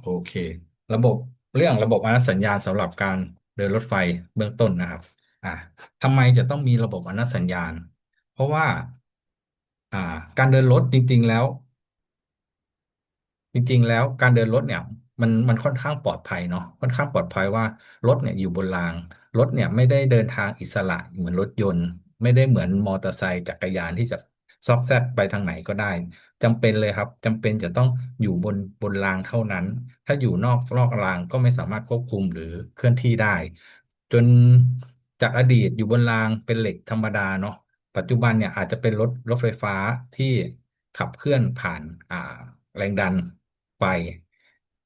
โอเค ระบบเรื่องระบบอนุสัญญาณสำหรับการเดินรถไฟเบื้องต้นนะครับ อ่าทำไมจะต้องมีระบบอนุสัญญาณ เพราะว่า อ่า การเดินรถจริง ๆแล้ว จริง ๆ แล้วการเดินรถเนี่ย มันมันค่อนข้างปลอดภัยเนาะค่อนข้างปลอดภัยว่ารถเนี่ยอยู่บนราง รถเนี่ยไม่ได้เดินทางอิสระเหมือนรถยนต์ ไม่ได้เหมือนมอเตอร์ไซค์จักรยานที่จะซอกแซกไปทางไหนก็ได้ จำเป็นเลยครับจำเป็นจะต้องอยู่บนบนรางเท่านั้น ถ้าอยู่นอกนอกรางก็ไม่สามารถควบคุมหรือเคลื่อนที่ได้ จนจากอดีตอยู่บนรางเป็นเหล็กธรรมดาเนาะปัจจุบันเนี่ยอาจจะเป็นรถรถไฟฟ้าที่ขับเคลื่อนผ่านอ่าแรงดันไฟ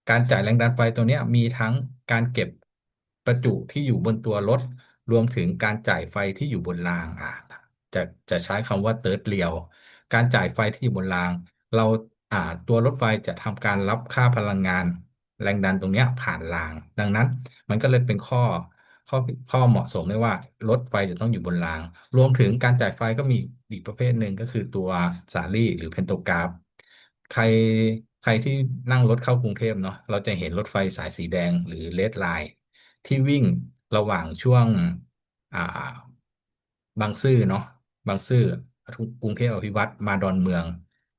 การจ่ายแรงดันไฟตัวเนี้ยมีทั้งการเก็บประจุที่อยู่บนตัวรถ รวมถึงการจ่ายไฟที่อยู่บนรางอะจะจะใช้คำว่าเติร์ดเรียวการจ่ายไฟที่อยู่บนราง เราอ่าตัวรถไฟจะทำการรับค่าพลังงานแรงดันตรงเนี้ยผ่านราง ดังนั้นมันก็เลยเป็นข้อข้อข้อเหมาะสมได้ว่ารถไฟจะต้องอยู่บนราง รวมถึงการจ่ายไฟก็มีอีกประเภทหนึ่งก็คือตัวสาลี่หรือเพนโตกราฟ ใครใครที่นั่งรถเข้ากรุงเทพเนาะเราจะเห็นรถไฟสายสีแดงหรือเลดไลน์ที่วิ่งระหว่างช่วงอ่าบางซื่อเนาะบางซื่อกรุงเทพอภิวัตรมาดอนเมือง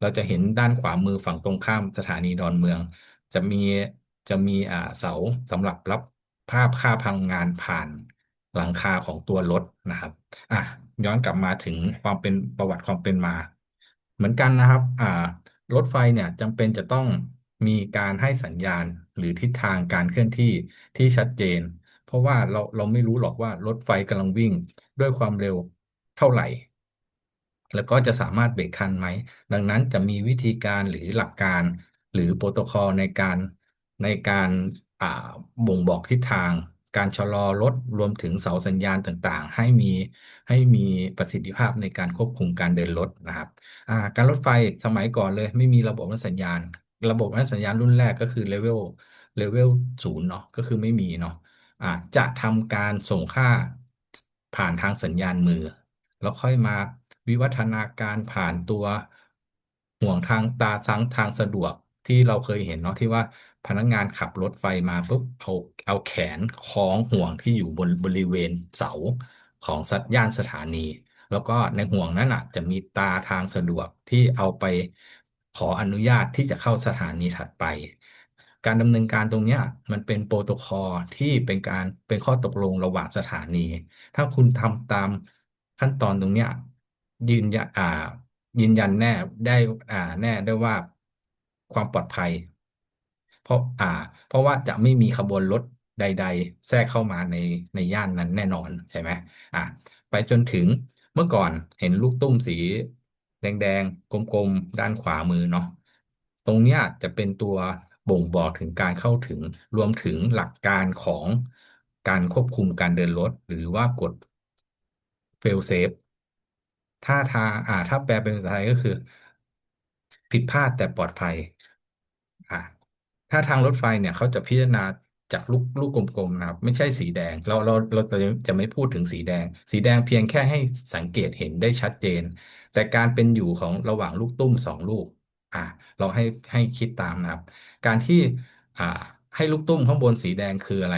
เราจะเห็นด้านขวามือฝั่งตรงข้ามสถานีดอนเมือง จะมีจะมีอ่าเสาสำหรับรับภาพค่าพลังงานผ่านหลังคาของตัวรถนะครับอะย้อนกลับมาถึงความเป็นประวัติความเป็นมา เหมือนกันนะครับอ่ารถไฟเนี่ยจำเป็นจะต้องมีการให้สัญญาณหรือทิศทางการเคลื่อนที่ที่ชัดเจน เพราะว่าเราเราไม่รู้หรอกว่ารถไฟกำลังวิ่งด้วยความเร็วเท่าไหร่ แล้วก็จะสามารถเบรกทันไหม ดังนั้นจะมีวิธีการหรือหลักการ หรือโปรโตคอลในการในการบ่งบอกทิศทาง การชะลอรถรวมถึงเสาสัญญาณต่างๆ ให้มีให้มีประสิทธิภาพในการควบคุมการเดินรถนะครับาการรถไฟสมัยก่อนเลยไม่มีระบบนัสัญญาณ ระบบนัสัญญาณรุ่นแรกก็คือเลเวลเลเวลศูนย์เนาะก็คือไม่มีเนาะอ่าจะทำการส่งค่าผ่านทางสัญญาณมือ แล้วค่อยมา วิวัฒนาการผ่านตัวห่วงทางตาสังทางสะดวกที่เราเคยเห็นเนาะที่ว่าพนักงานขับรถไฟมาปุ๊บเอาเอาแขนคล้องห่วงที่อยู่บนบริเวณเสาของสัญญาณสถานี แล้วก็ในห่วงนั้นอะจะมีตาทางสะดวกที่เอาไปขออนุญาตที่จะเข้าสถานีถัดไป การดำเนินการตรงเนี้ยมันเป็นโปรโตคอลที่เป็นการเป็นข้อตกลงระหว่างสถานี ถ้าคุณทำตามขั้นตอนตรงเนี้ ยืนยันอ่า ยืนยันแน่ได้อ่า แน่ได้ว่าความปลอดภัย เพราะอ่า เพราะว่าจะไม่มีขบวนรถใด ๆ แทรกเข้ามาในในย่านนั้นแน่นอนใช่ไหมอ่าไปจนถึงเมื่อก่อนเห็นลูกตุ้มสี แดงๆกลมๆด้านขวามือเนาะตรงเนี้ยจะเป็นตัวบ่งบอกถึงการเข้าถึงรวมถึงหลักการของการควบคุมการเดินรถ หรือว่ากฎ fail safe ถ้าทางอ่า ถ้าแปลเป็นภาษาไทยก็คือ ผิดพลาดแต่ปลอดภัย อ่า ถ้าทางรถไฟเนี่ยเขาจะพิจารณาจากลูกลูกกลมๆนะครับ ไม่ใช่สีแดง เราเราเราจะจะไม่พูดถึงสีแดง สีแดงเพียงแค่ให้สังเกตเห็นได้ชัดเจน แต่การเป็นอยู่ของระหว่างลูกตุ้มสองลูก อ่า เราให้ให้คิดตามนะครับ การที่อ่าให้ลูกตุ้มข้างบนสีแดงคืออะไร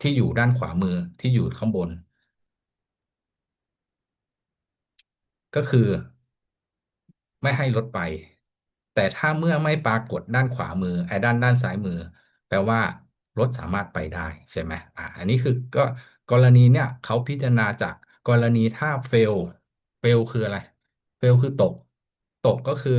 ที่อยู่ด้านขวามือที่อยู่ข้างบน ก็คือไม่ให้รถไป แต่ถ้าเมื่อไม่ปรากฏด้านขวามือไอ้ด้านด้านซ้ายมือ แปลว่ารถสามารถไปได้ใช่ไหมอ่าอันนี้คือก็กรณีเนี่ยเขาพิจารณาจากกรณีถ้าเฟล เฟลคืออะไร เฟลคือตก ตกก็คือ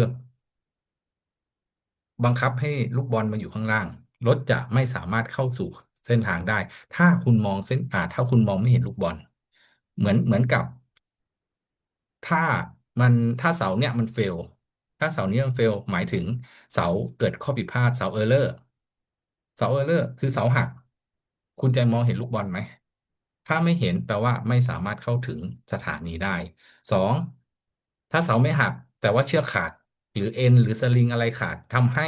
บังคับให้ลูกบอลมาอยู่ข้างล่าง รถจะไม่สามารถเข้าสู่เส้นทางได้ ถ้าคุณมองเส้นอ่าถ้าคุณมองไม่เห็นลูกบอล เหมือนเหมือนกับ ถ้ามันถ้าเสาเนี่ยมันเฟล ถ้าเสานี้มันเฟล หมายถึงเสาเกิดข้อผิดพลาดเสาเออร์เลอร์ เสาเออร์เลอร์ คือเสาหัก คุณจะมองเห็นลูกบอลไหม ถ้าไม่เห็นแปลว่าไม่สามารถเข้าถึงสถานีได้สองถ้าเสาไม่หัก แต่ว่าเชือกขาด หรือเอ็นหรือสลิงอะไรขาดทำให้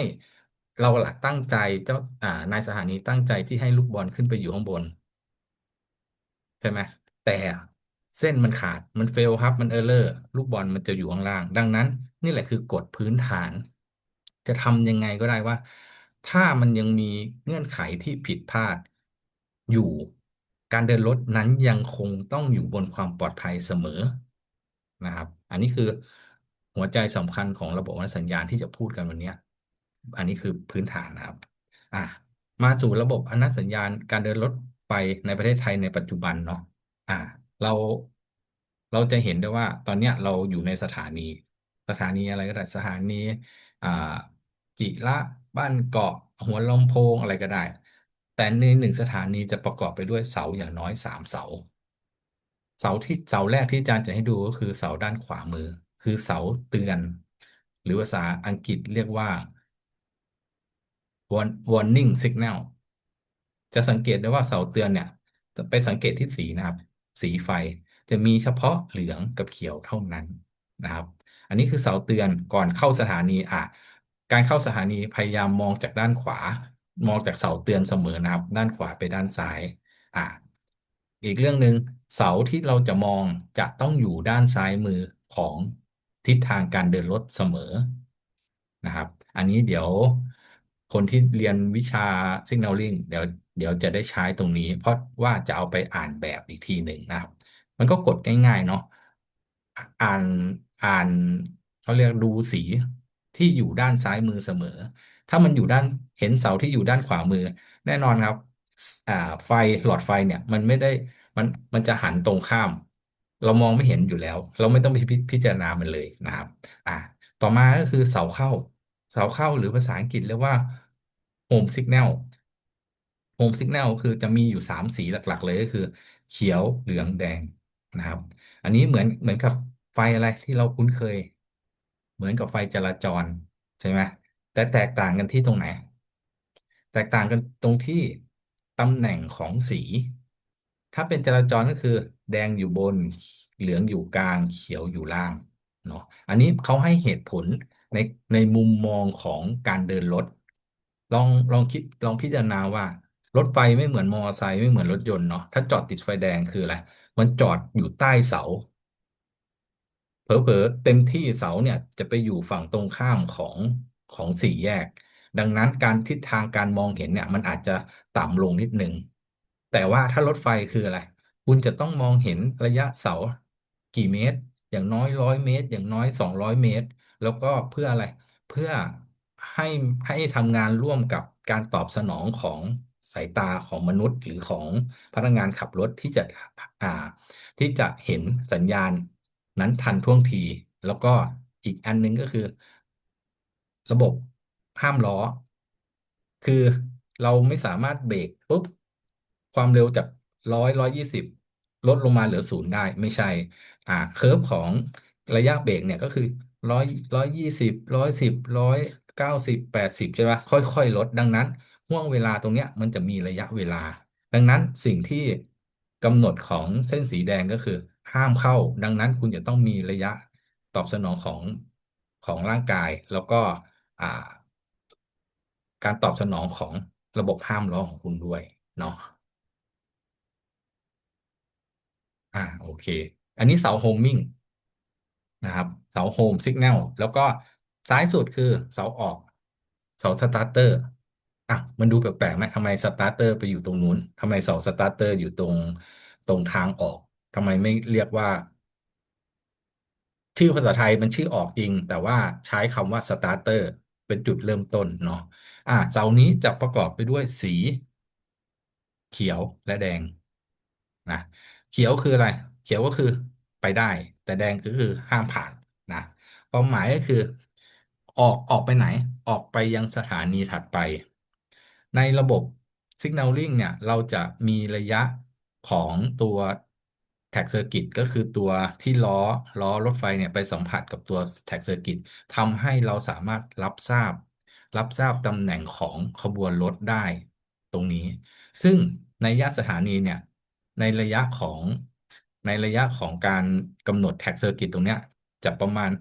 เราหลักตั้งใจเจ้าอ่านายสถานีตั้งใจที่ให้ลูกบอลขึ้นไปอยู่ข้างบนใช่ไหมแต่ เส้นมันขาดมันเฟลครับ มันเออร์เลอร์ลูกบอลมันจะอยู่ข้างล่าง ดังนั้น นี่แหละคือกฎพื้นฐาน จะทำยังไงก็ได้ว่า ถ้ามันยังมีเงื่อนไขที่ผิดพลาด อยู่การเดินรถนั้นยังคงต้องอยู่บนความปลอดภัยเสมอนะครับ อันนี้คือหัวใจสำคัญของระบบอนสัญญาณที่จะพูดกันวันนี้อันนี้คือพื้นฐานนะครับอะมาสู่ระบบอนุสัญญาณการเดินรถไฟในประเทศไทยในปัจจุบันเนาะอะ เราเราจะเห็นได้ว่า ตอนเนี้ยเราอยู่ในสถานี สถานีอะไรก็ได้สถานีอ่าจิระบ้านเกาะหัวลำโพงอะไรก็ได้ แต่ในหนึ่งสถานีจะประกอบไปด้วยเสาอย่างน้อยสามเสา เสาที่เสาแรกที่อาจารย์จะให้ดูก็คือเสาด้านขวามือ คือเสาเตือน หรือภาษาอังกฤษเรียกว่า warning signal จะสังเกตได้ว่าเสาเตือนเนี่ย จะไปสังเกตที่สีนะครับ สีไฟ จะมีเฉพาะเหลืองกับเขียวเท่านั้นนะครับ อันนี้คือเสาเตือนก่อนเข้าสถานีอะการเข้าสถานีพยายามมองจากด้านขวา มองจากเสาเตือนเสมอนะครับ ด้านขวาไปด้านซ้ายอะอีกเรื่องหนึ่งเสาที่เราจะมองจะต้องอยู่ด้านซ้ายมือของทิศทางการเดินรถเสมอนะครับ อันนี้เดี๋ยวคนที่เรียนวิชา signaling เดี๋ยว เดี๋ยวจะได้ใช้ตรงนี้ เพราะว่าจะเอาไปอ่านแบบอีกทีหนึ่งนะครับ มันก็กดง่าย ๆ เนาะอ่านอ่านเขาเรียกดูสีที่อยู่ด้านซ้ายมือเสมอ ถ้ามันอยู่ด้านเห็นเสาที่อยู่ด้านขวามือ แน่นอนครับอ่าไฟหลอดไฟเนี่ยมันไม่ได้มันมันจะหันตรงข้าม เรามองไม่เห็นอยู่แล้ว เราไม่ต้องไปพิจารณามันเลยนะครับ อ่า ต่อมาก็คือเสาเข้า เสาเข้าหรือภาษาอังกฤษเรียกว่า home signal home signal คือจะมีอยู่สามสีหลัก ๆ เลยก็คือ เขียวเหลืองแดงนะครับ อันนี้เหมือนเหมือนกับไฟอะไรที่เราคุ้นเคย เหมือนกับไฟจราจรใช่ไหมแต่แตกต่างกันที่ตรงไหน แตกต่างกันตรงที่ตำแหน่งของสี ถ้าเป็นจราจรก็คือ แดงอยู่บนเหลืองอยู่กลางเขียวอยู่ล่างเนาะอันนี้เขาให้เหตุผลในในมุมมองของการเดินรถลองลองคิดลองพิจารณาว่า รถไฟไม่เหมือนมอเตอร์ไซค์ไม่เหมือนรถยนต์เนาะถ้าจอดติดไฟแดงคืออะไรมันจอดอยู่ใต้เสา เผลอๆเต็มที่เสาเนี่ยจะไปอยู่ฝั่งตรงข้ามของของสี่แยก ดังนั้นการทิศทางการมองเห็นเนี่ย มันอาจจะต่ำลงนิดหนึ่งแต่ว่าถ้ารถไฟคืออะไร คุณจะต้องมองเห็นระยะเสากี่เมตร อย่างน้อยร้อยเมตร อย่างน้อยสองร้อยเมตร แล้วก็เพื่ออะไร เพื่อให้ให้ทำงานร่วมกับการตอบสนองของ สายตาของมนุษย์หรือของพนักงานขับรถที่จะอ่าที่จะเห็นสัญญาณนั้นทันท่วงที แล้วก็อีกอันหนึงก็คือ ระบบห้ามล้อ คือเราไม่สามารถเบรกปุ๊บความเร็วจากร้อยร้อยยี่สิบลดลงมาเหลือศูนย์ได้ไม่ใช่ อ่าเคอร์ฟของระยะเบรกเนี่ยก็คือร้อยร้อยยี่สิบร้อยสิบร้อยเก้าสิบแปดสิบใช่ปะค่อยๆ ลดดังนั้น ห่วงเวลาตรงเนี้ยมันจะมีระยะเวลา ดังนั้นสิ่งที่กำหนดของเส้นสีแดงก็คือห้ามเข้า ดังนั้นคุณจะต้องมีระยะตอบสนองของของร่างกาย แล้วก็อ่าการตอบสนองของระบบห้ามล้อของคุณด้วยเนาะอ่าโอเค อันนี้เสาโฮมมิ่งนะครับเสาโฮมสิกแนลแล้วก็ซ้ายสุดคือเสาออกเสาสตาร์เตอร์ อะมันดูแปลกๆไหมทำไมสตาร์เตอร์ไปอยู่ตรงนู้นทำไมเสาสตาร์เตอร์อยู่ตรงตรงทางออกทำไมไม่เรียกว่า ชื่อภาษาไทยมันชื่อออกจริง แต่ว่าใช้คำว่าสตาร์เตอร์เป็นจุดเริ่มต้นเนาะอ่าเสานี้จะประกอบไปด้วยสี เขียวและแดงนะเขียวคืออะไร เขียวก็คือไปได้ แต่แดงก็คือห้ามผ่านนะความหมายก็คือ ออกออกไปไหน ออกไปยังสถานีถัดไป ในระบบ Signaling เนี่ย เราจะมีระยะของตัว Tag Circuit ก็คือตัวที่ล้อล้อรถไฟเนี่ยไปสัมผัสกับตัว Tag Circuit ทำให้เราสามารถรับทราบ รับทราบตำแหน่งของขบวนรถได้ตรงนี้ ซึ่งในระยะสถานีเนี่ย ในระยะของในระยะของการกำหนดแท็กเซอร์กิตตรงเนี้ยจะประมาณ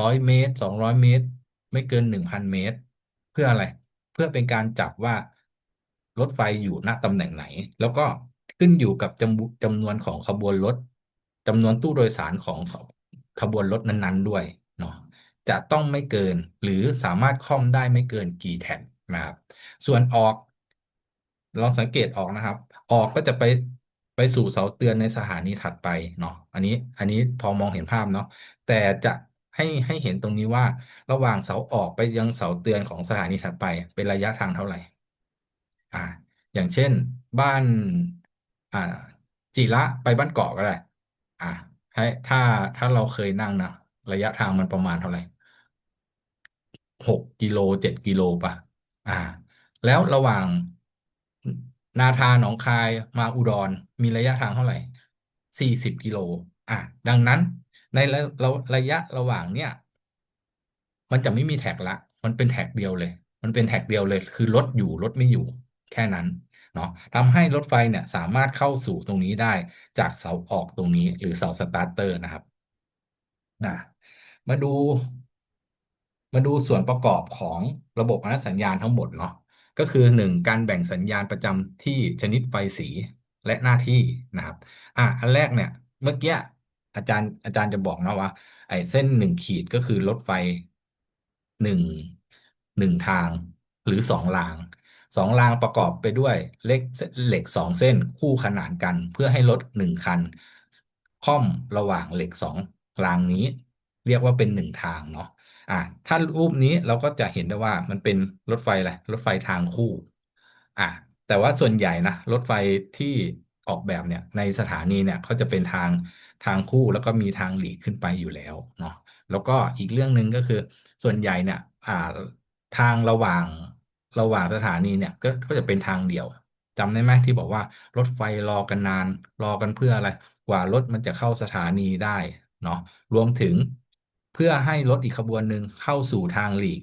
ร้อยเมตรสองร้อยเมตร ไม่เกินหนึ่งพันเมตร เพื่ออะไรเพื่อเป็นการจับว่ารถไฟอยู่ณตำแหน่งไหน แล้วก็ขึ้นอยู่กับจำจำนวนของขบวนรถจำนวนตู้โดยสารของขบวนรถนั้น ๆ ด้วยเนาะจะต้องไม่เกินหรือสามารถค่อมได้ไม่เกินกี่แท็กนะครับส่วนออกลองสังเกตออกนะครับ ออกก็จะไปไปสู่เสาเตือนในสถานีถัดไปเนาะอันนี้อันนี้พอมองเห็นภาพเนาะแต่จะ ให้ให้เห็นตรงนี้ว่า ระหว่างเสาออกไปยังเสาเตือนของสถานีถัดไป เป็นระยะทางเท่าไหร่ อ่า อย่างเช่น บ้าน อ่าจิระไปบ้านเกาะก็ได้ อ่าให้ถ้าถ้าเราเคยนั่งนะระยะทางมันประมาณเท่าไหร่หกกิโลเจ็ดกิโลป่ะ อ่า แล้วระหว่างนาทาหนองคายมาอุดรมีระยะทางเท่าไหร่สี่สิบกิโล อ่าดังนั้น ในระระระยะระหว่างเนี่ย มันจะไม่มีแท็กละ มันเป็นแท็กเดียวเลย มันเป็นแท็กเดียวเลย คือรถอยู่รถไม่อยู่ แค่นั้นเนาะทำให้รถไฟเนี่ยสามารถเข้าสู่ตรงนี้ได้จากเสาออกตรงนี้ หรือเสาสตาร์เตอร์นะครับนะมาดู มาดูส่วนประกอบของระบบอนุสัญญาณทั้งหมดเนาะก็คือหนึ่งการแบ่งสัญญาณประจำที่ชนิดไฟสีและหน้าที่นะครับ อะอันแรกเนี่ย เมื่อกี้ อาจารย์อาจารย์จะบอกนะว่า ไอ้เส้นหนึ่งขีดก็คือรถไฟหนึ่งหนึ่งทางหรือสองรางสองรางประกอบไปด้วยเหล็กเหล็กสองเส้นคู่ขนานกันเพื่อให้รถหนึ่งคันค่อมระหว่างเหล็กสองรางนี้ เรียกว่าเป็นหนึ่งทางเนาะอะถ้ารูปนี้เราก็จะเห็นได้ว่ามันเป็นรถไฟอะไรรถไฟทางคู่อะแต่ว่าส่วนใหญ่นะรถไฟที่ออกแบบเนี่ยในสถานีเนี่ยเขาจะเป็นทาง ทางคู่แล้วก็มีทางหลีกขึ้นไปอยู่แล้วเนาะแล้วก็อีกเรื่องหนึ่งก็คือส่วนใหญ่เนี่ยอ่าทางระหว่างระหว่างสถานีเนี่ยก็ก็จะเป็นทางเดียวจำได้ไหมที่บอกว่ารถไฟรอกันนาน รอกันเพื่ออะไรกว่ารถมันจะเข้าสถานีได้เนาะรวมถึงเพื่อให้รถอีกขบวนหนึ่งเข้าสู่ทางหลีก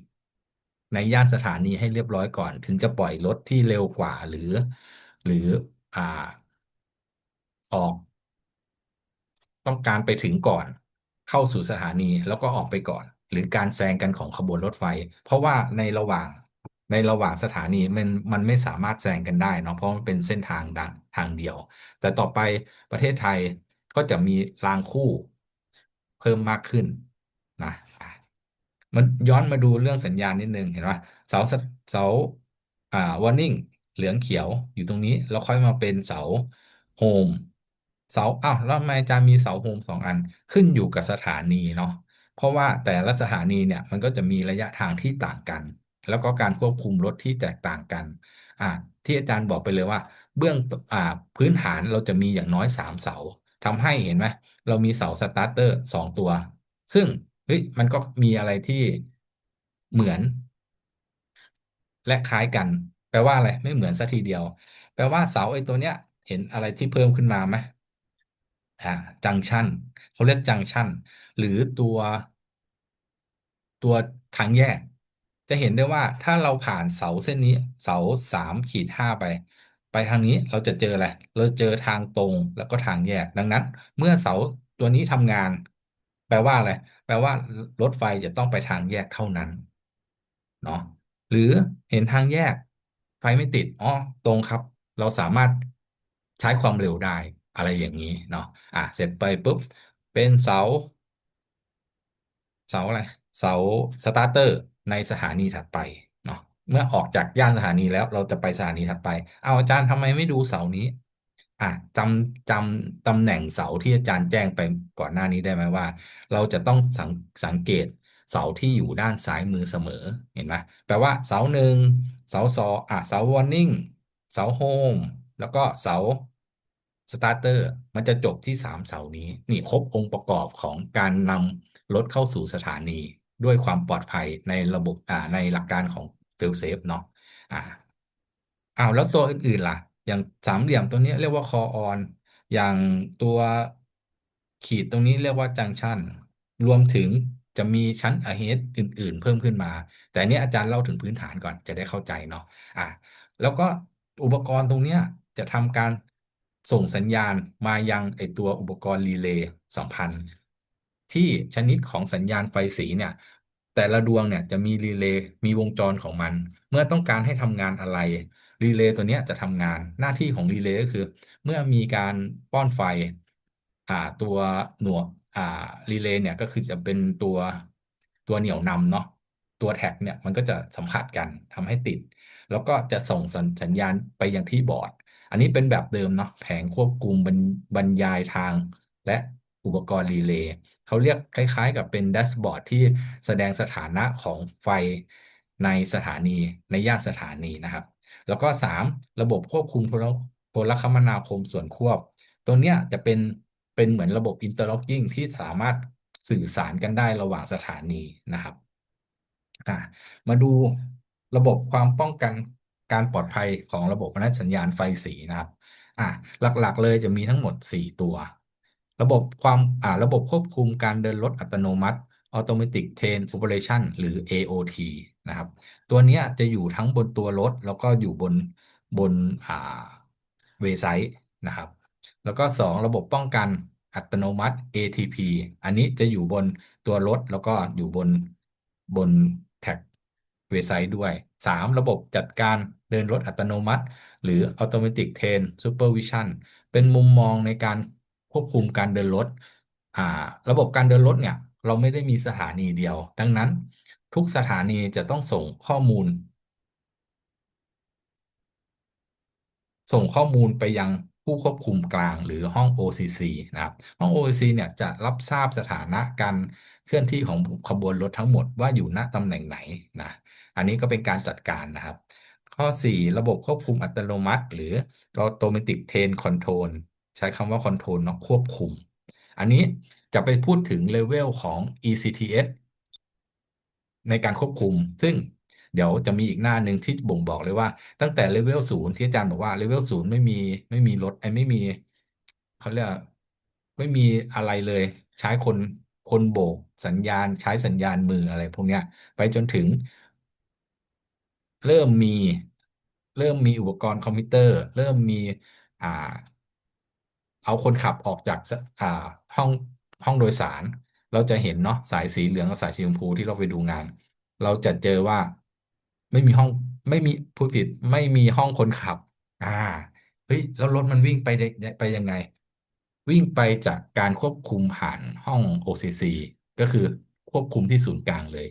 ในย่านสถานีให้เรียบร้อยก่อน ถึงจะปล่อยรถที่เร็วกว่าหรือ หรืออ่าออก ต้องการไปถึงก่อน เข้าสู่สถานีแล้วก็ออกไปก่อน หรือการแซงกันของขบวนรถไฟ เพราะว่าในระหว่างในระหว่างสถานีมันมันไม่สามารถแซงกันได้เนาะเพราะมันเป็นเส้นทางดังทางเดียว แต่ต่อไปประเทศไทยก็จะมีรางคู่เพิ่มมากขึ้นนะมันย้อนมาดูเรื่องสัญญาณนิดนึงเห็นไหมเสาเสาอ่าวอร์นิ่งเหลืองเขียวอยู่ตรงนี้ แล้วค่อยมาเป็นเสาโฮม เสาอ้าวแล้วทำไมอาจารย์มีเสาโฮมสองอันขึ้นอยู่กับสถานีเนาะเพราะว่าแต่ละสถานีเนี่ยมันก็จะมีระยะทางที่ต่างกัน แล้วก็การควบคุมรถที่แตกต่างกันอ่าที่อาจารย์บอกไปเลยว่า เบื้องอ่าพื้นฐานเราจะมีอย่างน้อยสามเสาทำให้เห็นไหมเรามีเสาสตาร์เตอร์สองตัว ซึ่งเฮ้ยมันก็มีอะไรที่เหมือน และคล้ายกัน แปลว่าอะไรไม่เหมือนสักทีเดียว แปลว่าเสาไอ้ตัวเนี้ย เห็นอะไรที่เพิ่มขึ้นมาไหม อ่าจังชันเขาเรียกจังชันหรือตัว ตัวทางแยก จะเห็นได้ว่าถ้าเราผ่านเสาเส้นนี้ เสาสามขีดห้าไป ไปทางนี้เราจะเจออะไรเราเจอทางตรงแล้วก็ทางแยกดังนั้น เมื่อเสาตัวนี้ทำงาน แปลว่าอะไรแปลว่ารถไฟจะต้องไปทางแยกเท่านั้นเนาะหรือเห็นทางแยก ไฟไม่ติดอ๋อตรงครับ เราสามารถใช้ความเร็วได้ อะไรอย่างนี้เนาะอะเสร็จไปปุ๊บ เป็นเสา เสาอะไร เสาสตาร์เตอร์ในสถานีถัดไปเนาะเมื่อออกจากย่านสถานีแล้วเราจะไปสถานีถัดไป เอาอาจารย์ทำไมไม่ดูเสานี้อะจำจำตำแหน่งเสาที่อาจารย์แจ้งไปก่อนหน้านี้ได้ไหมว่า เราจะต้องสังสังเกตเสาที่อยู่ด้านซ้ายมือเสมอเห็นไหมแปลว่าเสาหนึ่งเสาสองอะเสาวอร์นิ่งเสาโฮมแล้วก็เสา สตาร์เตอร์มันจะจบที่สามเสานี้ นี่ครบองค์ประกอบของการนำรถเข้าสู่สถานีด้วยความปลอดภัยในระบบอ่าในหลักการของ fail safe เนาะอ่าอ้าวแล้วตัวอื่นๆล่ะ อย่างสามเหลี่ยมตัวนี้เรียกว่า core on อย่างตัวขีดตรงนี้เรียกว่า junction รวมถึงจะมีชั้น ahead อื่น ๆ เพิ่มขึ้นมา แต่อันนี้อาจารย์เล่าถึงพื้นฐานก่อนจะได้เข้าใจเนาะอ่าแล้วก็อุปกรณ์ตรงเนี้ยจะทำการ ส่งสัญญาณมายังไอตัวอุปกรณ์รีเลย์สัมพันที่ชนิดของสัญญาณไฟสีเนี่ย แต่ละดวงเนี่ยจะมีรีเลย์มีวงจรของมัน เมื่อต้องการให้ทำงานอะไรรีเลย์ตัวเนี้ยจะทำงานหน้าที่ของรีเลย์ก็คือ เมื่อมีการป้อนไฟอ่าตัวหน่วอ่ารีเลย์เนี่ยก็คือจะเป็นตัวตัวเหนี่ยวนำเนาะตัวแท็กเนี่ยมันก็จะสัมผัสกันทำให้ติด แล้วก็จะส่งสัญญาณไปยังที่บอร์ด อันนี้เป็นแบบเดิมเนาะแผงควบคุมบรรบรรยายทางและอุปกรณ์รีเลย์เขาเรียกคล้าย ๆ กับเป็นแดชบอร์ดที่แสดงสถานะของไฟในสถานีในย่านสถานีนะครับ แล้วก็ 3 ระบบควบคุมโทรคมนาคมส่วนควบ ตัวเนี้ยจะเป็นเป็นเหมือนระบบอินเตอร์ล็อกกิ้งที่สามารถสื่อสารกันได้ระหว่างสถานีนะครับมาดูระบบความป้องกัน การปลอดภัยของระบบพนักสัญญาณไฟสีนะครับอะหลักๆ เลยจะมีทั้งหมด 4 ตัว ระบบความอ่าระบบควบคุมการเดินรถอัตโนมัติ Automatic Train Operation หรือ AOT นะครับ ตัวนี้จะอยู่ทั้งบนตัวรถ แล้วก็อยู่บนบนอ่าเวไซต์นะครับ แล้วก็ 2 ระบบป้องกันอัตโนมัติ ATP อันนี้จะอยู่บนตัวรถ แล้วก็อยู่บนบนแท็กเวไซต์ด้วย 3. ระบบจัดการ เดินรถอัตโนมัติ หรือ Automatic Train Supervision เป็นมุมมองในการควบคุมการเดินรถอ่าระบบการเดินรถเนี่ย เราไม่ได้มีสถานีเดียว ดังนั้น ทุกสถานีจะต้องส่งข้อมูล ส่งข้อมูลไปยังผู้ควบคุมกลางหรือห้อง OCC นะครับ ห้อง OCC เนี่ยจะรับทราบสถานะการเคลื่อนที่ของขบวนรถทั้งหมดว่าอยู่ณตำแหน่งไหนนะ อันนี้ก็เป็นการจัดการนะครับ ข้อ 4 ระบบควบคุมอัตโนมัติ หรือ Automatic Train Control ใช้คำว่า Control เนาะควบคุม อันนี้จะไปพูดถึงเลเวลของ ECTS ในการควบคุม ซึ่งเดี๋ยวจะมีอีกหน้าหนึ่งที่บ่งบอกเลยว่า ตั้งแต่เลเวลศูนย์ที่อาจารย์บอกว่าเลเวลศูนย์ไม่มีไม่มีรถไอ้ไม่มีเขาเรียกไม่มีอะไรเลย ใช้คนคนโบกสัญญาณใช้สัญญาณมืออะไรพวกเนี้ย ไปจนถึงเริ่มมี เริ่มมีอุปกรณ์คอมพิวเตอร์ เริ่มมีอ่าเอาคนขับออกจากอ่าห้องห้องโดยสาร เราจะเห็นเนาะสายสีเหลืองกับสายสีชมพูที่เราไปดูงาน เราจะเจอว่าไม่มีห้องไม่มีผู้ผิดไม่มีห้องคนขับ อ่าเฮ้ยแล้วรถมันวิ่งไปได้ไปยังไง วิ่งไปจากการควบคุมผ่านห้อง OCC ก็คือควบคุมที่ศูนย์กลางเลย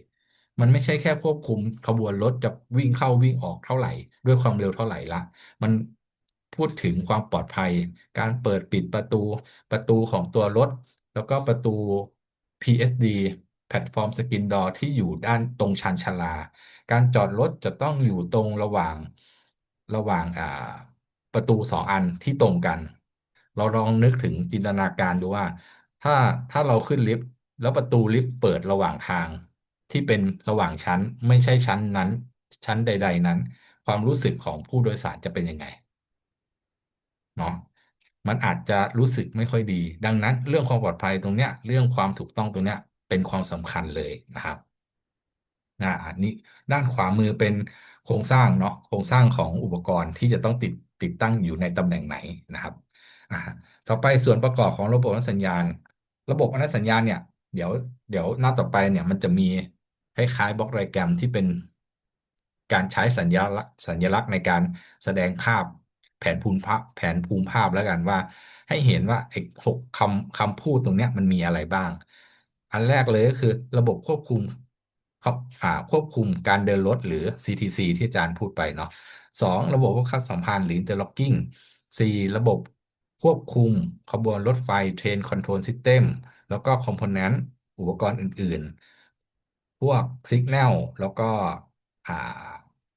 มันไม่ใช่แค่ควบคุมขบวนรถจะวิ่งเข้าวิ่งออกเท่าไหร่ ด้วยความเร็วเท่าไหร่ละ มันพูดถึงความปลอดภัย การเปิดปิดประตูประตูของตัวรถ แล้วก็ประตู PSD แพลตฟอร์มสกินดอที่อยู่ด้านตรงชานชาลา การจอดรถจะต้องอยู่ตรงระหว่างระหว่างอ่าประตูสองอันที่ตรงกัน เราลองนึกถึงจินตนาการดูว่า ถ้าถ้าเราขึ้นลิฟต์แล้วประตูลิฟต์เปิดระหว่างทาง ที่เป็นระหว่างชั้นไม่ใช่ชั้นนั้น ชั้นใด ๆ นั้น ความรู้สึกของผู้โดยสารจะเป็นยังไงเนาะมันอาจจะรู้สึกไม่ค่อยดี ดังนั้นเรื่องความปลอดภัยตรงเนี้ย เรื่องความถูกต้องตรงเนี้ย เป็นความสำคัญเลยนะครับนะอันนี้ด้านขวามือเป็นโครงสร้างเนาะโครงสร้างของอุปกรณ์ที่จะต้องติดติดตั้งอยู่ในตำแหน่งไหนนะครับต่อไปส่วนประกอบของระบบอนุสัญญาณ ระบบอนุสัญญาณเนี่ย เดี๋ยวเดี๋ยวหน้าต่อไปเนี่ยมันจะมี คล้ายๆบล็อกไดอะแกรมที่เป็นการใช้สัญลักษณ์สัญลักษณ์ในการแสดงภาพแผนภูมิภาพแผนภูมิภาพแล้วกันว่า ให้เห็นว่าไอ้หกคำคำพูดตรงเนี้ยมันมีอะไรบ้าง อันแรกเลยก็คือระบบควบคุมอ่าควบคุมการเดินรถหรือ CTC ที่อาจารย์พูดไปเนาะสองระบบคัดสัมพันธ์หรือ interlocking สี่ระบบควบคุมขบวนรถไฟ train control system แล้วก็ component อุปกรณ์อื่น ๆ พวก signal แล้วก็อ่า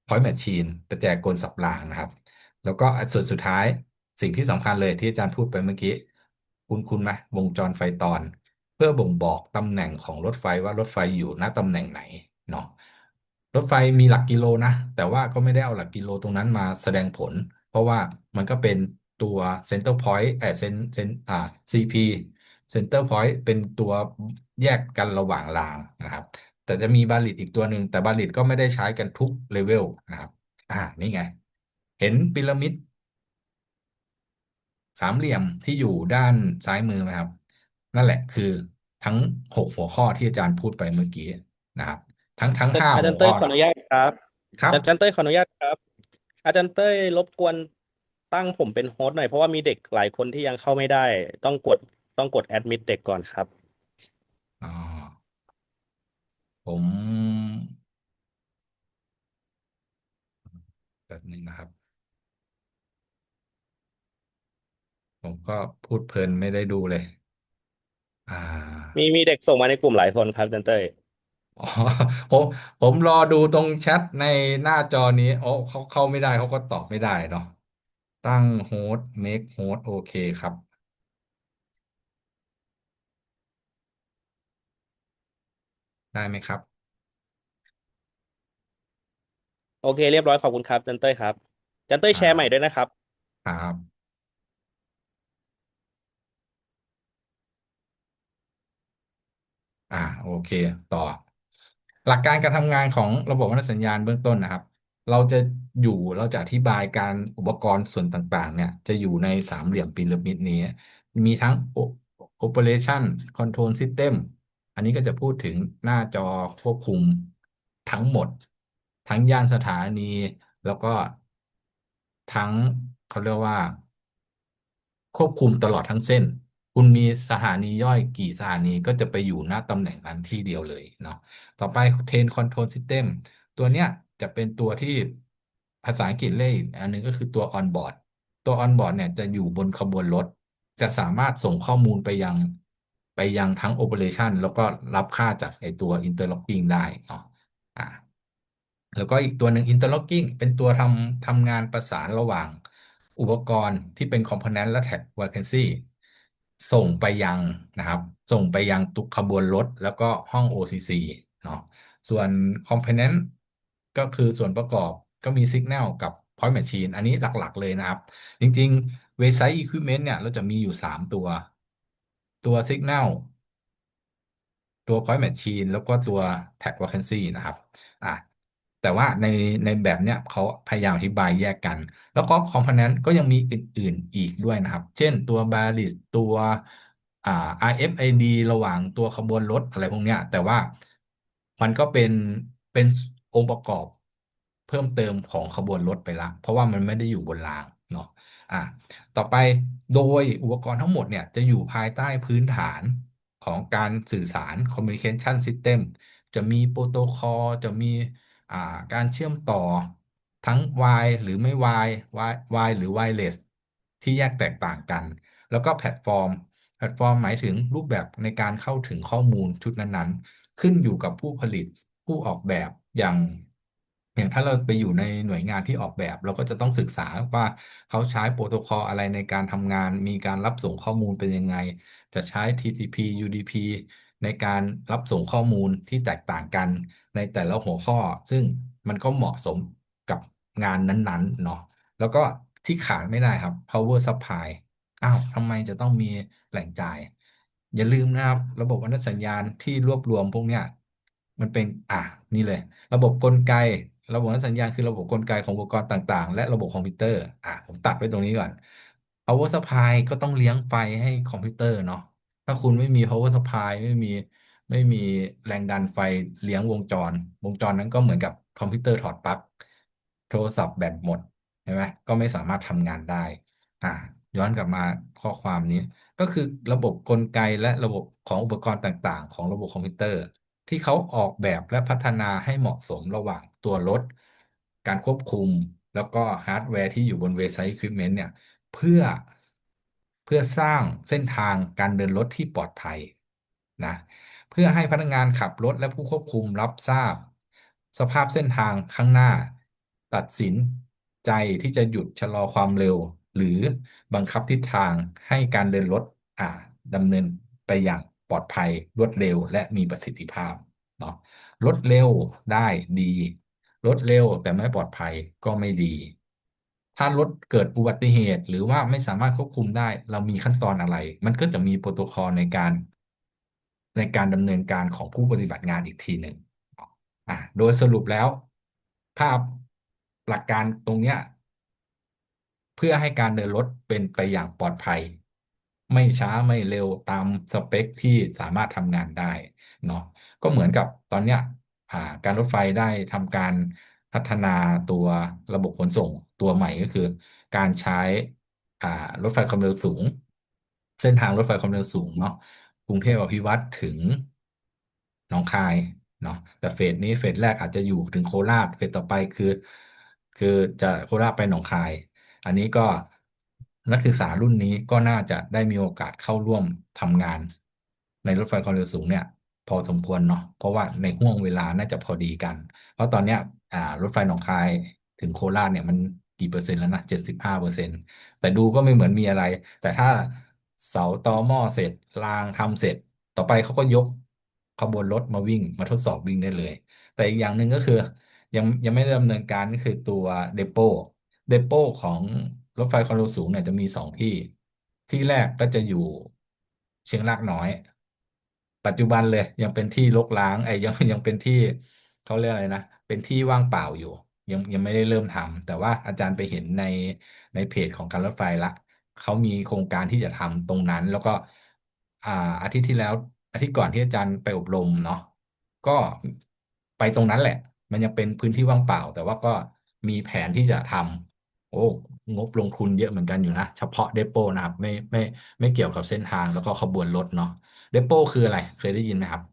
point machine ประแจกลสับรางนะครับ แล้วก็ส่วนสุดท้ายสิ่งที่สำคัญเลยที่อาจารย์พูดไปเมื่อกี้ คุณคุณไหมวงจรไฟตอน เพื่อบ่งบอกตำแหน่งของรถไฟว่ารถไฟอยู่ณตำแหน่งไหนเนาะรถไฟมีหลักกิโลนะ แต่ว่าก็ไม่ได้เอาหลักกิโลตรงนั้นมาแสดงผล เพราะว่ามันก็เป็นตัว center point เออเซนเซนอ่า CP center point เป็นตัวแยกกันระหว่างรางนะครับ แต่จะมีบาลิตอีกตัวหนึ่งแต่บาลิตก็ไม่ได้ใช้กันทุกเลเวลนะครับ อ่านี่ไง เห็นพีระมิดสามเหลี่ยมที่อยู่ด้านซ้ายมือไหมครับ นั่นแหละคือทั้งหกหัวข้อที่อาจารย์พูดไปเมื่อกี้นะครับ ทั้งทั้งห้าอาจาหัรวย์เต้ข้ยอขออนุญาตครับครับอาจารย์เต้ยขออนุญาตครับ อาจารย์เต้ยรบกวนตั้งผมเป็นโฮสต์หน่อยเพราะว่ามีเด็กหลายคนที่ยังเข้าไม่ได้ ต้องกดต้องกดแอดมิดเด็กก่อนครับอ๋อโอ ผมแบบนึงนะครับ ผมก็พูดเพลินไม่ได้ดูเลย อ่า มีมีเด็กส่งมาในกลุ่มหลายคนครับอาจารย์เต้ยอ๋อผมผมรอดูตรงแชทในหน้าจอนี้โอ้เขาเข้าไม่ได้เขาก็ตอบไม่ได้เนาะตั้งโฮสต์ make host โอเคครับ ได้ไหมครับ โอเคเรียบร้อยขอบคุณครับอาจารย์เต้ยครับอาจารย์เต้ยอ่าแชร์ใหม่ด้วยนะครับ ครับอ่าโอเค ต่อ หลักการการทำงานของระบบวัณสัญญาณเบื้องต้นนะครับ เราจะอยู่เราจะอธิบายการอุปกรณ์ส่วนต่างๆ เนี่ย จะอยู่ในสามเหลี่ยมพีระมิดนี้ มีทั้ง O- Operation Control System อันนี้ก็จะพูดถึงหน้าจอควบคุมทั้งหมด ทั้งย่านสถานีแล้วก็ทั้งเขาเรียกว่า ควบคุมตลอดทั้งเส้น คุณมีสถานีย่อยกี่สถานีก็จะไปอยู่หน้าตำแหน่งนั้นที่เดียวเลยเนาะต่อไป Train Control System ตัวเนี้ยจะเป็นตัวที่ภาษาอังกฤษเรียอันหนึงก็คือตัว On-board ตัว On-board เนี่ยจะอยู่บนขบวนรถ จะสามารถส่งข้อมูลไปยัง ไปยังทั้ง Operation แล้วก็รับค่าจากไอตัว Interlocking ได้เนาะอ่าแล้วก็อีกตัวหนึ่ง interlocking เป็นตัวทำทำงานประสานระหว่างอุปกรณ์ที่เป็น component และ tag vacancy ส่งไปยังนะครับ ส่งไปยังตุกขบวนรถแล้วก็ห้อง OCC เนาะส่วน component ก็คือส่วนประกอบก็มี signal กับ point machine อันนี้หลักๆเลยนะครับ จริงๆ wayside equipment เนี่ย เราจะมีอยู่ 3 ตัว ตัว signal ตัว point machine แล้วก็ตัว tag vacancy นะครับอะแต่ว่าในในแบบเนี้ยเขาพยายามอธิบายแยกกัน แล้วก็ component ก็ยังมีอื่น ๆ อีกด้วยนะครับ เช่นตัว ballast ตัวอ่า RFID ระหว่างตัวขบวนรถอะไรพวกเนี้ย แต่ว่ามันก็เป็นเป็นองค์ประกอบเพิ่มเติมของขบวนรถไปละ เพราะว่ามันไม่ได้อยู่บนราง อะต่อไปโดยอุปกรณ์ทั้งหมดเนี่ยจะอยู่ภายใต้พื้นฐานของการสื่อสาร Communication System จะมีโปรโตคอลจะมีาการเชื่อมต่อทั้ง Wi หรือไม่ Wi Wi Wi หรือ Wireless ที่แยกแตกต่างกัน แล้วก็แพลตฟอร์ม แพลตฟอร์มหมายถึงรูปแบบในการเข้าถึงข้อมูลชุดนั้นๆ ขึ้นอยู่กับผู้ผลิตผู้ออกแบบอย่าง อย่างถ้าเราไปอยู่ในหน่วยงานที่ออกแบบ เราก็จะต้องศึกษาว่าเขาใช้โปรโตคอลอะไรในการทำงาน มีการรับส่งข้อมูลเป็นยังไง จะใช้ TCP UDP ในการรับส่งข้อมูลที่แตกต่างกันในแต่ละหัวข้อ ซึ่งมันก็เหมาะสมกับงานนั้นๆเนาะแล้วก็ที่ขาดไม่ได้ครับ power supply อ้าวทำไมจะต้องมีแหล่งจ่าย อย่าลืมนะครับ ระบบอนุสัญญาณที่รวบรวมพวกเนี้ยมันเป็นอะนี่เลย ระบบกลไก ระบบสัญญาณคือระบบกลไกของอุปกรณ์ต่าง ๆ และระบบคอมพิวเตอร์ อะผมตัดไว้ตรงนี้ก่อน power supply ก็ต้องเลี้ยงไฟให้คอมพิวเตอร์เนาะถ้าคุณไม่มี power supply ไม่มีไม่มีแรงดันไฟเลี้ยงวงจร วงจรนั้นก็เหมือนกับคอมพิวเตอร์ถอดปลั๊กโทรศัพท์แบตหมดใช่ไหมก็ไม่สามารถทำงานได้ อ่า ย้อนกลับมาข้อความนี้ ก็คือระบบกลไกและระบบของอุปกรณ์ต่างๆ ของระบบคอมพิวเตอร์ ที่เขาออกแบบและพัฒนาให้เหมาะสมระหว่างตัวรถ การควบคุมแล้วก็ฮาร์ดแวร์ที่อยู่บนเว s ไซต์ Equipment เนี่ย เพื่อเพื่อสร้างเส้นทางการเดินรถที่ปลอดภัยนะเพื่อให้พนักงานขับรถและผู้ควบคุมรับทราบ สภาพเส้นทางข้างหน้า ตัดสินใจที่จะหยุดชะลอความเร็ว หรือบังคับทิศทางให้การเดินรถอ่าดำเนินไปอย่าง ปลอดภัยรวดเร็วและมีประสิทธิภาพเนาะรถเร็วได้ดีรถเร็วแต่ไม่ปลอดภัยก็ไม่ดี ถ้ารถเกิดอุบัติเหตุ หรือว่าไม่สามารถควบคุมได้ เรามีขั้นตอนอะไร มันก็จะมีโปรโตคอลในการ ในการดำเนินการของผู้ปฏิบัติงานอีกทีหนึ่งอะโดยสรุปแล้ว ภาพหลักการตรงเนี้ยเพื่อให้การเดินรถเป็นไปอย่างปลอดภัย ไม่ช้าไม่เร็วตามสเปคที่สามารถทำงานได้เนาะก็เหมือนกับตอนเนี้ยอ่าการรถไฟได้ทำการพัฒนาตัวระบบขนส่งตัวใหม่ก็คือ การใช้อ่ารถไฟความเร็วสูง เส้นทางรถไฟความเร็วสูงเนาะกรุงเทพอภิวัตรถึงหนองคายเนาะแต่เฟสนี้เฟสแรกอาจจะอยู่ถึงโคราชเฟสต่อไปคือ คือจะโคราชไปหนองคาย อันนี้ก็ นักศึกษารุ่นนี้ก็น่าจะได้มีโอกาสเข้าร่วมทำงาน ในรถไฟความเร็วสูงเนี่ย พอสมควรเนาะเพราะว่าในห่วงเวลาน่าจะพอดีกัน เพราะตอนเนี้ยอ่ารถไฟหนองคายถึงโคราชเนี่ยมันกี่เปอร์เซ็นต์แล้วนะเจ็ดสิบห้าเปอร์เซ็นต์แต่ดูก็ไม่เหมือนมีอะไร แต่ถ้าเสาตอหม้อเสร็จรางทำเสร็จ ต่อไปเขาก็ยกขบวนรถมาวิ่งมาทดสอบวิ่งได้เลย แต่อีกอย่างหนึ่งก็คือ ยังยังไม่ได้ดำเนินการก็คือตัวเดโปเดโปของ รถไฟความเร็วสูงเนี่ยจะมีสองที่ ที่แรกก็จะอยู่เชียงรากน้อย ปัจจุบันเลยยังเป็นที่รกร้างไอ้ยังยังเป็นที่เขาเรียกอะไรนะเป็นที่ว่างเปล่าอยู่ ยังยังไม่ได้เริ่มทำแต่ว่าอาจารย์ไปเห็นในในเพจของการรถไฟละเขามีโครงการที่จะทำตรงนั้น แล้วก็ อ่าอาทิตย์ที่แล้ว อาทิตย์ก่อนที่อาจารย์ไปอบรมเนาะก็ไปตรงนั้นแหละ มันยังเป็นพื้นที่ว่างเปล่า แต่ว่าก็มีแผนที่จะทำโอ้ งบลงทุนเยอะเหมือนกันอยู่นะ เฉพาะเดโปนะครับ ไม่ไม่ไม่เกี่ยวกับเส้นทางแล้วก็ขบวนรถเนาะเดโปคืออะไร เคยได้ยินไหมครับ